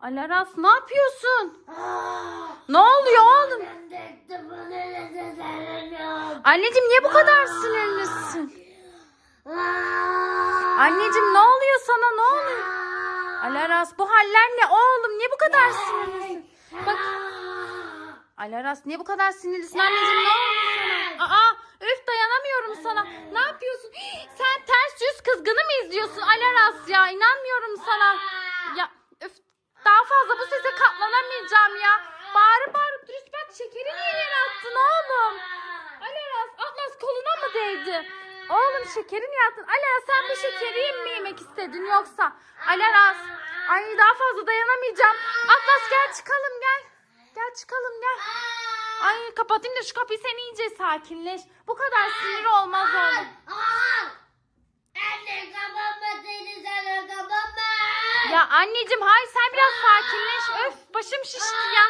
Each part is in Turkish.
Alaras ne yapıyorsun? Ne oluyor oğlum? Anneciğim niye bu kadar sinirlisin? Anneciğim ne oluyor sana ne oluyor? Alaras bu haller ne oğlum? Niye bu kadar sinirlisin? Bak. Alaras niye bu kadar sinirlisin anneciğim ne oldu sana? Aa öf dayanamıyorum sana. Ne yapıyorsun? Sen ters yüz kızgını mı izliyorsun Alaras ya? İnanmıyorum sana. Ya öf daha fazla bu sese katlanamayacağım ya. Bağırıp bağırıp dürüst bak şekeri niye yere attın oğlum? Alaras Atlas koluna mı değdi? Oğlum şekeri niye attın? Alaras sen bu şekeri mi yemek istedin yoksa? Alaras ay daha fazla dayanamayacağım. Atlas gel çıkalım gel. Gel çıkalım gel. Ay kapatayım da şu kapıyı sen iyice sakinleş. Bu kadar sinir olmaz oğlum. Ya anneciğim hayır sen biraz sakinleş. Öf başım şişti ya.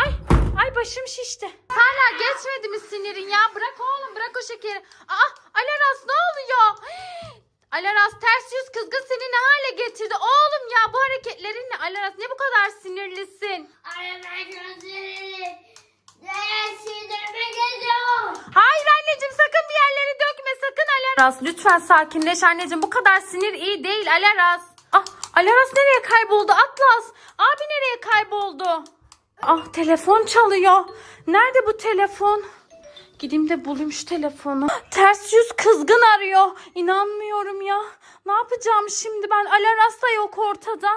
Ay ay başım şişti. Hala geçmedi mi sinirin ya? Bırak oğlum bırak o şekeri. Aa Alaras ne oluyor? Alaras ters yüz kızgın seni ne hale getirdi? Oğlum ya bu hareketlerin ne? Alaras ne bu kadar sinirlisin? Hayır anneciğim sakın bir yerleri dökme sakın Alaras. Lütfen sakinleş anneciğim bu kadar sinir iyi değil Alaras. Ah Alaras nereye kayboldu Atlas? Abi nereye kayboldu? Ah telefon çalıyor. Nerede bu telefon? Gideyim de bulayım şu telefonu. Ters yüz kızgın arıyor. İnanmıyorum ya. Ne yapacağım şimdi ben? Alaras da yok ortada.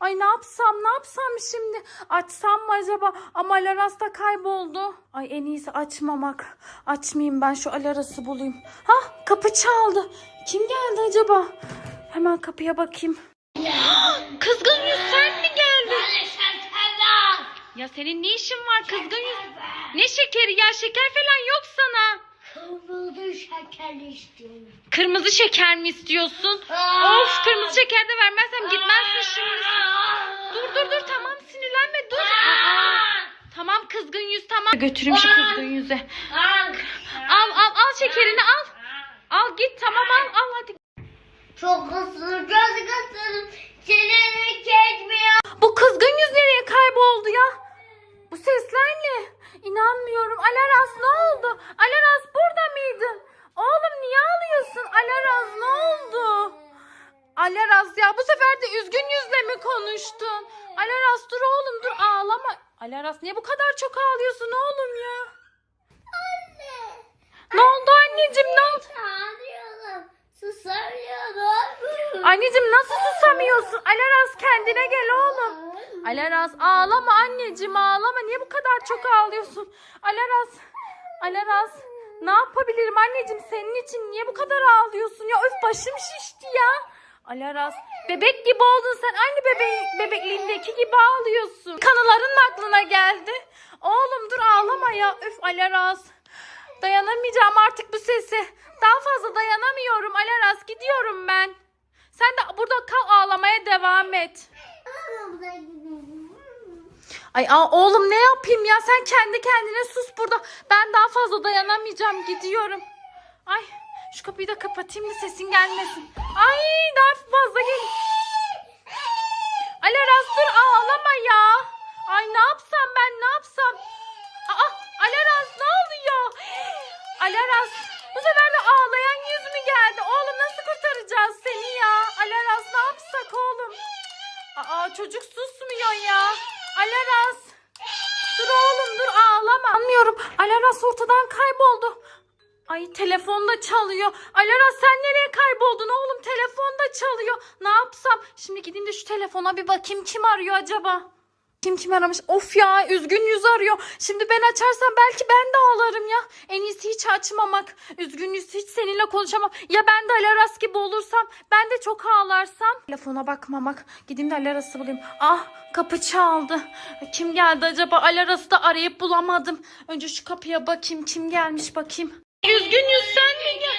Ay ne yapsam ne yapsam şimdi? Açsam mı acaba? Ama Alaras da kayboldu. Ay en iyisi açmamak. Açmayayım ben şu Alaras'ı bulayım. Ha kapı çaldı. Kim geldi acaba? Hemen kapıya bakayım. Kızgın yüz sen mi? Ya senin ne işin var kızgın yüz? Ne şekeri ya şeker falan yok sana. Kırmızı şeker mi istiyorsun? Of kırmızı şeker de vermezsem gitmezsin şimdi. Dur dur dur tamam sinirlenme dur. Aa, tamam kızgın yüz tamam. Götüreyim şu kızgın yüze. Al al al şekerini al. Al git tamam al al hadi. Çok göz kısırım. Çeneni çekmiyor. Bu kızgın yüz nereye kayboldu ya? Bu sesler ne? İnanmıyorum. Alaras ne oldu? Alaras burada mıydın? Oğlum niye ağlıyorsun? Alaras ne oldu? Alaras ya bu sefer de üzgün yüzle mi konuştun? Alaras dur oğlum dur ağlama. Alaras niye bu kadar çok ağlıyorsun oğlum ya? Anne. Ne oldu anneciğim ne oldu? Çağırıyorum. Susamıyorum. Anneciğim nasıl susamıyorsun? Alaras kendine gel oğlum. Alaras ağlama anneciğim ağlama. Niye bu kadar çok ağlıyorsun? Alaras, Alaras ne yapabilirim anneciğim senin için? Niye bu kadar ağlıyorsun ya? Öf başım şişti ya. Alaras bebek gibi oldun sen. Aynı bebe bebekliğindeki gibi ağlıyorsun. Kanıların mı aklına geldi? Oğlum dur ağlama ya. Öf Alaras. Dayanamayacağım artık bu sese. Daha fazla dayanamıyorum Alaras. Gidiyorum ben. Sen de burada kal ağlamaya devam et. Ay aa, oğlum ne yapayım ya sen kendi kendine sus burada. Ben daha fazla dayanamayacağım gidiyorum. Ay şu kapıyı da kapatayım da sesin gelmesin. Ay daha fazla gel. Alaras dur ağlama ya. Ay ne yapsam ben ne yapsam. Aa Alaras ne oluyor? Alaras bu sefer de ağlayan yüz mü geldi? Oğlum nasıl kurtaracağız seni ya? Alaras ne yapsak oğlum? Aa çocuk susmuyor ya. Alaras. Dur oğlum dur ağlama. Anlıyorum. Alaras ortadan kayboldu. Ay telefon da çalıyor. Alaras sen nereye kayboldun oğlum? Telefon da çalıyor. Ne yapsam? Şimdi gideyim de şu telefona bir bakayım kim arıyor acaba? Kim kim aramış? Of ya üzgün yüz arıyor. Şimdi ben açarsam belki ben de ağlarım ya. En iyisi hiç açmamak. Üzgün yüz hiç seninle konuşamam. Ya ben de Alaras gibi olursam ben de çok ağlarsam. Telefona bakmamak. Gideyim de Alaras'ı bulayım. Ah kapı çaldı. Kim geldi acaba? Alaras'ı da arayıp bulamadım. Önce şu kapıya bakayım. Kim gelmiş bakayım. Üzgün yüz sen mi gel?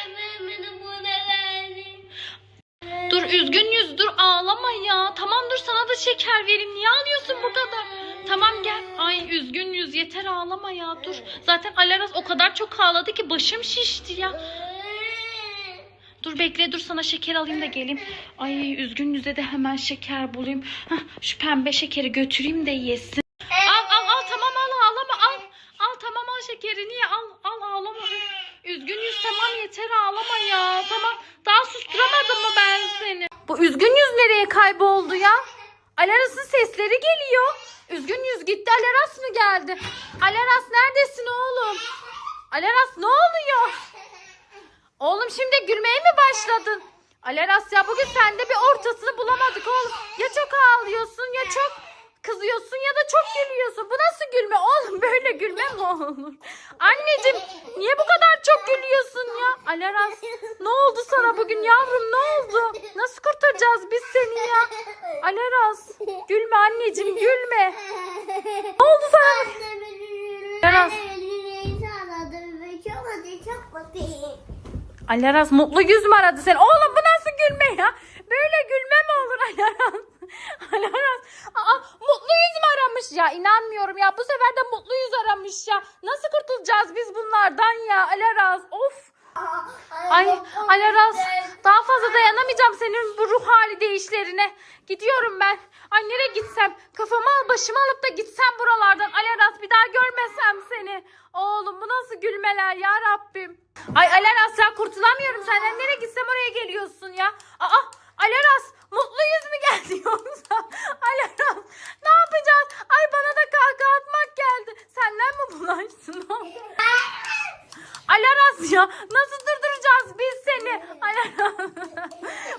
Üzgün yüz dur ağlama ya. Tamam dur sana da şeker vereyim. Niye ağlıyorsun bu kadar? Tamam gel. Ay üzgün yüz yeter ağlama ya dur. Zaten Alaras o kadar çok ağladı ki başım şişti ya. Dur bekle dur sana şeker alayım da geleyim. Ay üzgün yüze de hemen şeker bulayım. Hah, şu pembe şekeri götüreyim de yesin. Al al al tamam al ağlama al. Al tamam al şekerini ye al al ağlama. Üf, Üzgün yüz tamam yeter ağlama ya. Tamam daha susturamadım mı ben seni? Bu üzgün yüz nereye kayboldu ya? Alaras'ın sesleri geliyor. Üzgün yüz gitti Alaras mı geldi? Alaras neredesin oğlum? Alaras ne oluyor? Oğlum şimdi gülmeye mi başladın? Alaras ya bugün sende bir ortasını bulamadık oğlum. Ya çok ağlıyorsun ya çok kızıyorsun ya da çok gülüyorsun. Bu nasıl gülme oğlum? Böyle gülme mi olur? Anneciğim niye bu kadar çok gülüyorsun ya? Alaras ne oldu sana bugün yavrum ne oldu? Nasıl kurtaracağız biz seni ya? Alaras gülme anneciğim gülme. Ne oldu sana? Biraz. Alaras mutlu yüz mü aradı seni? Oğlum bu nasıl gülme ya? Böyle gülme mi olur Alaras? Alaras. Aa, mutlu yüz mü aramış ya? İnanmıyorum ya. Bu sefer de mutlu yüz aramış ya. Nasıl kurtulacağız biz bunlardan ya? Alaras of. Ay Alaras daha fazla dayanamayacağım senin bu ruh hali değişlerine. Gidiyorum ben. Ay nereye gitsem? Kafamı al başımı alıp da gitsem buralardan. Alaras bir daha görmesem seni. Oğlum bu nasıl gülmeler ya Rabbim. Ay Alaras ya kurtulamıyorum senden. Nereye gitsem oraya geliyorsun ya. Aa Alaras mutlu yüz mü geldi yoksa? Alaras ne yapacağız? Ay bana da kahkaha atmak geldi. Senden mi bulaşsın? Alaras ya nasıl durduracağız biz seni? Alaras.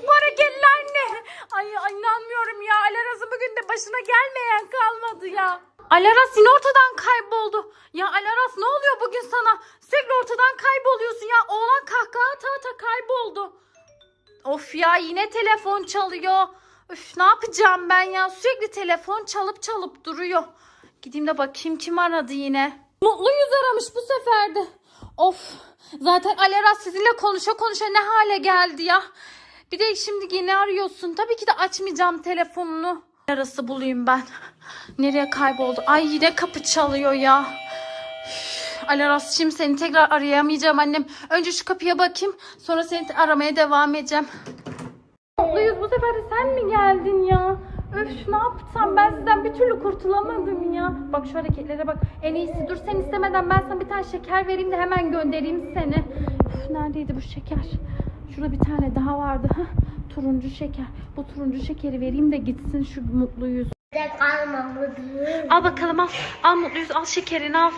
Bu hareketler ne? Ay, inanmıyorum ya. Alaras'ın bugün de başına gelmeyen kalmadı ya. Alaras yine ortadan kayboldu. Ya Alaras ne oluyor bugün sana? Sürekli ortadan kayboluyorsun ya. Oğlan kahkaha ata ata kayboldu. Of ya yine telefon çalıyor. Üf ne yapacağım ben ya? Sürekli telefon çalıp çalıp duruyor. Gideyim de bakayım kim aradı yine. Mutlu yüz aramış bu sefer de. Of zaten Alaras sizinle konuşa konuşa ne hale geldi ya. Bir de şimdi yine arıyorsun. Tabii ki de açmayacağım telefonunu. Arası bulayım ben. Nereye kayboldu? Ay yine kapı çalıyor ya. Alaras şimdi seni tekrar arayamayacağım annem. Önce şu kapıya bakayım. Sonra seni aramaya devam edeceğim. Mutluyuz bu sefer de sen mi geldin ya? Öf ne yapsam ben sizden bir türlü kurtulamadım ya. Bak şu hareketlere bak. En iyisi dur sen istemeden ben sana bir tane şeker vereyim de hemen göndereyim seni. Üf, neredeydi bu şeker? Şurada bir tane daha vardı. Hah, turuncu şeker. Bu turuncu şekeri vereyim de gitsin şu mutlu yüz. Al bakalım al. Al mutlu yüz al şekerini al.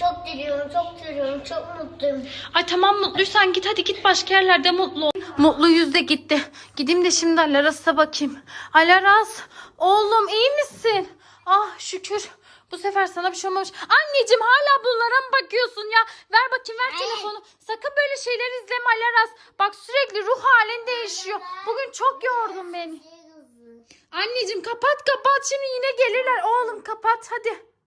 Çok diliyorum, çok diliyorum, çok mutluyum. Ay tamam mutluysan git hadi git başka yerlerde mutlu ol. Mutlu yüz de gitti. Gideyim de şimdi Alaras'a bakayım. Alaras oğlum iyi misin? Ah şükür. Bu sefer sana bir şey olmamış. Anneciğim hala bunlara mı bakıyorsun ya? Ver bakayım ver telefonu. Sakın böyle şeyler izleme Alaras. Bak sürekli ruh halin değişiyor. Bugün çok yordun beni. Anneciğim kapat kapat şimdi yine gelirler. Oğlum kapat hadi.